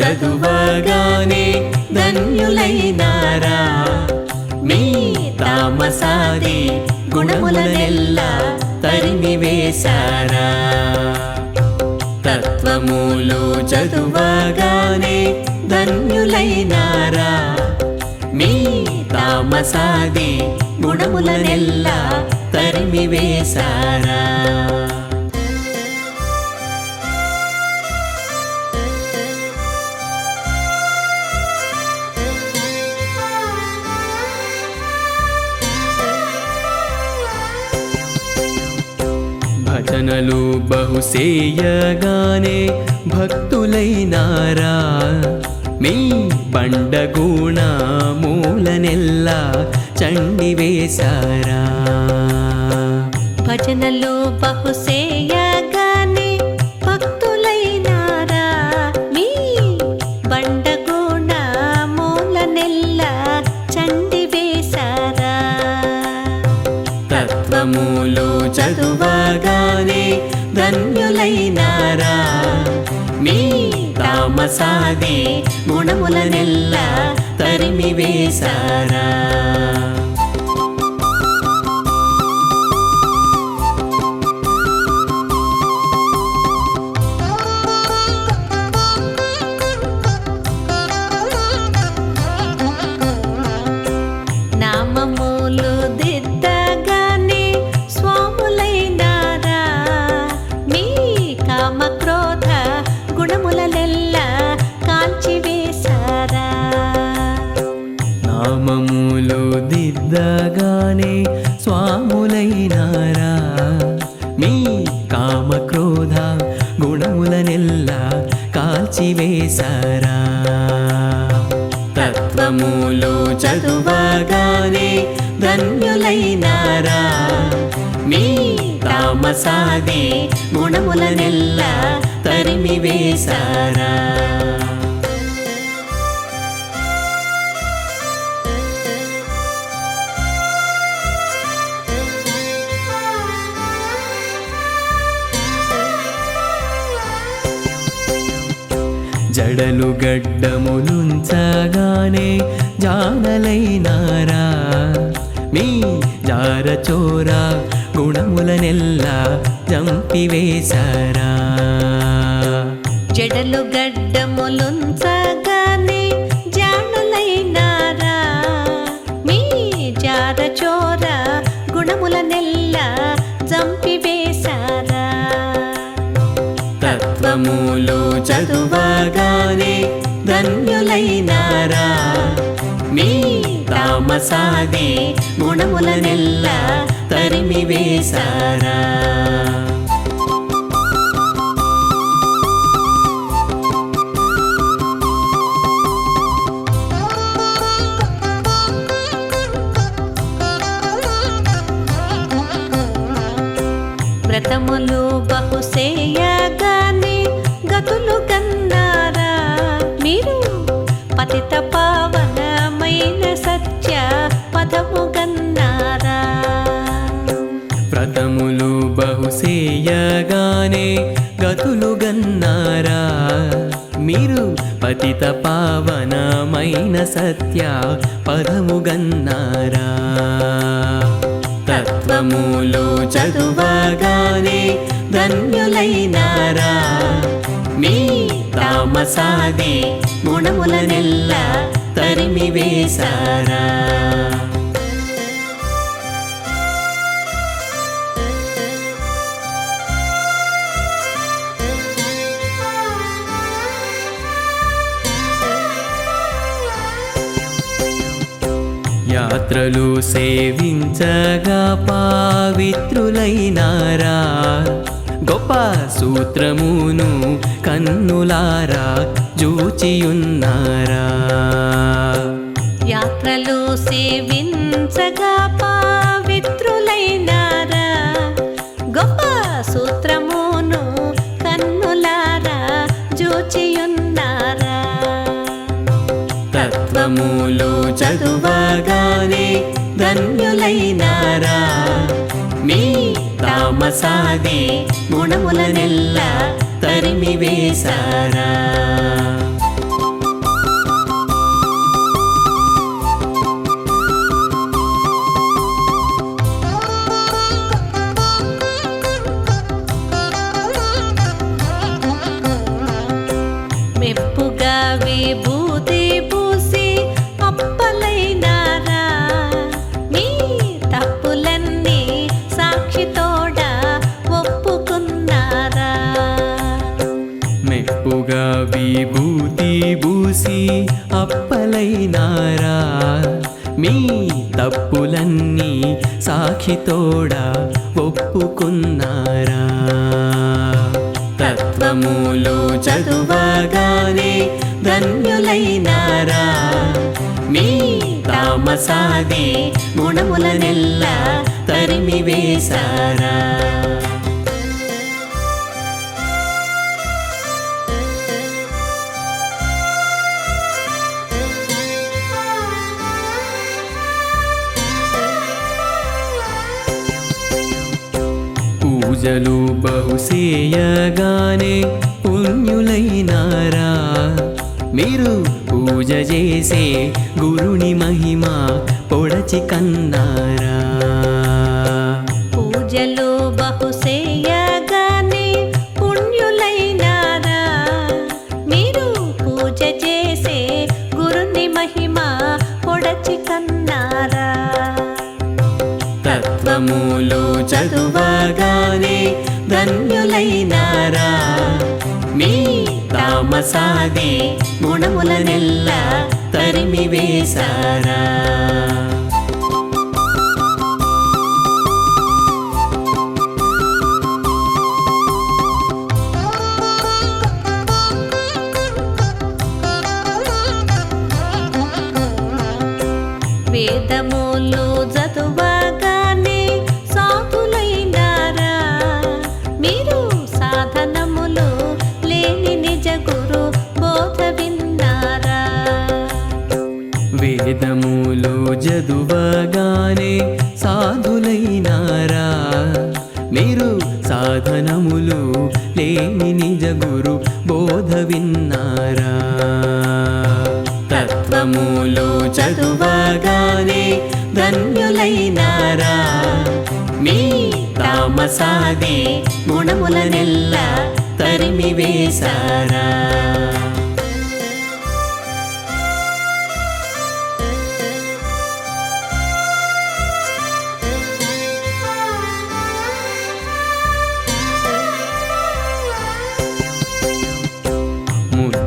చదువగానే ధన్యులైనారా మీ తామసాది గుణములనెల్లా తరిమి వేశారా తత్వములు చదువగానే ధన్యులైనారా మీ తామసాది గుణములనెల్లా తరిమి వేశారా భజనలు బహుసేయగానే భక్తులైనారా? మీ బండగూణ మూలనెల్లా చండి వేశారా భజనలు బహుసే తత్వములు చదువగానే ధన్యులైనారా. మీ తామసాది గుణములనెల్లా తరిమి వేశారా దిద్దగానే స్వాములైనారా? మీ కామక్రోధ గుణములనెల్లా కాల్చివేశారా? తత్వములు చదువగానే ధన్యులైనారా? మీ తామసాదే గుణములనెల్లా తరిమివేశారా? జడలు గడ్డములుంచగానే జానలైనారా? మీ జారచోరా గుణములనెల్లా చంపివేశారా జడలు గడ్డములుంచగానే జానులైనారా? మీ జార చోర గుణములనెల్ల జంపి వేశారా తత్వములు చదువగానే ధన్యులైనారా? మీ తామసాది గుణములనెల్లా తరిమి వేశారా? వ్రతములు బహు పతిత పావనమైన సత్య పదము గన్నారా. వ్రతములు బహుసేయగానే గతులు గన్నారా. మీరు పతిత పావనమైన సత్య పదము గన్నారా. తత్వములు చదువగానే ధన్యులైనారా. మీ తామసాది గుణములనెల్లా తరిమి వేశారా యాత్రలు సేవించగా పావిత్రులైనారా? గొప్ప సూత్రమును కన్నులారా జూచియున్నారా. యాత్రలు సేవించగా పావిత్రులైనారా. గొప్ప సూత్రమును కన్నులారా జోచియున్నారా. తత్వములు చదువగానే ధన్యులైనారా. నీ తామసాది గుణములనెల్లా తరిమి వేసారా మెప్పుగా విభూతి పూజ విభూతి భూసి అప్పలైనారా? మీ తప్పులన్నీ సాఖితోడా ఒప్పుకున్నారా? తత్వములు చదువగానే ధన్యులైనారా? మీ తామసాది గుణములనెల్లా తరిమి వేసారా పూజలు బహుసేయగానే పుణ్యులైనారా? మీరు పూజ చేసే గురుని మహిమ పొడచి కన్నారా? తామసాది గుణములనెల్లా తరిమి వేశారా ద్వారా తత్వములు చదువగానే ధన్యులైనారా మీ తామసాది గుణములనెల్లా తరిమి వేశారా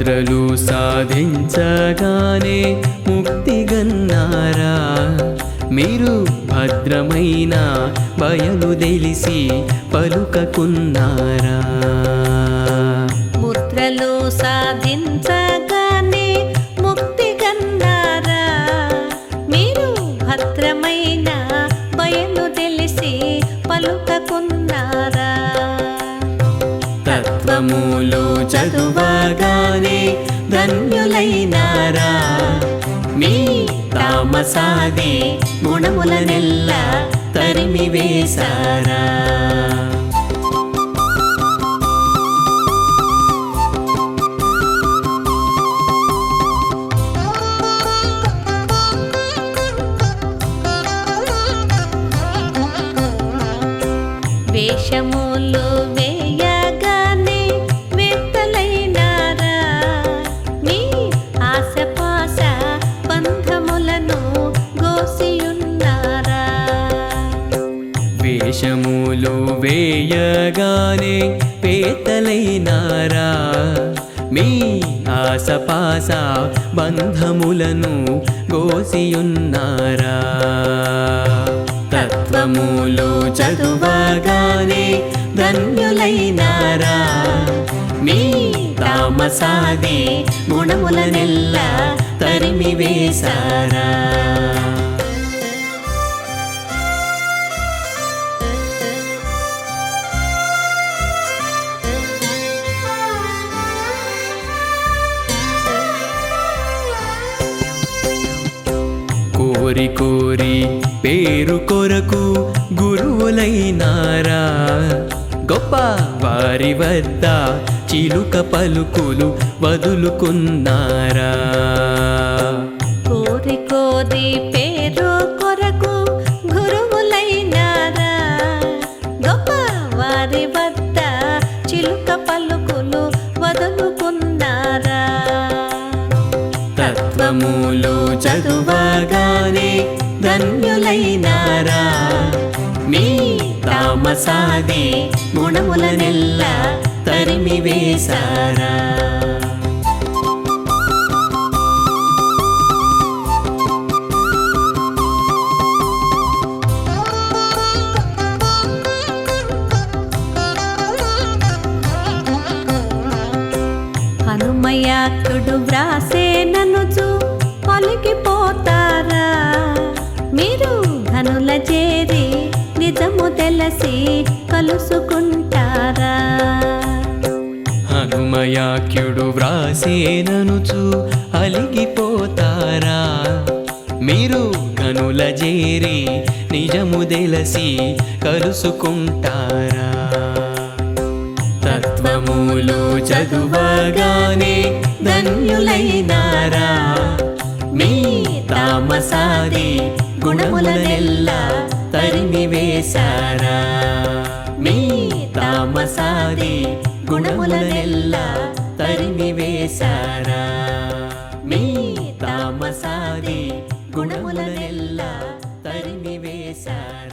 నిద్రలు సాధించగానే ముక్తిగన్నారా మీరు భద్రమైన బయలు తెలిసి పలుకకున్నారా? తత్వములు చదువగానే ధన్యులైనారా. మీ తామసాది గుణములనెల్ల తరిమి వేశారా. వేషము వేయగానే పేతలైనారా? మీ ఆసపాస బంధములను గోసియున్నారా తత్వములు చదువగానే ధన్యులైనారా? మీ తామసాది గుణములనెల్లా తరిమివేశారా? కోరి కోరి పేరు కొరకు గురువులైనారా? గొప్ప వారి వద్ద చిలుక పలుకులు వదులుకున్నారా? తత్వములు చదువగానే ధన్యులైనారా? మీ తామసాది గుణములనెల్లా తరిమి వేశారా? నిజము కలుసుకుంటారా? హనుమయాఖ్యుడు వ్రాసేననుచు అలిగిపోతారా? మీరు కనుల చేరి నిజము తెలిసి కలుసుకుంటారా? తత్వములు చదువగానే ధన్యులైనారా? మీ తామసాది గుణములనెల్లా తరిమి వేశారా? మీ తామసాది గుణములనెల్లా తరిమి వేశారా? మీ తామసాది గుణములనెల్లా తరిమి వేశారా?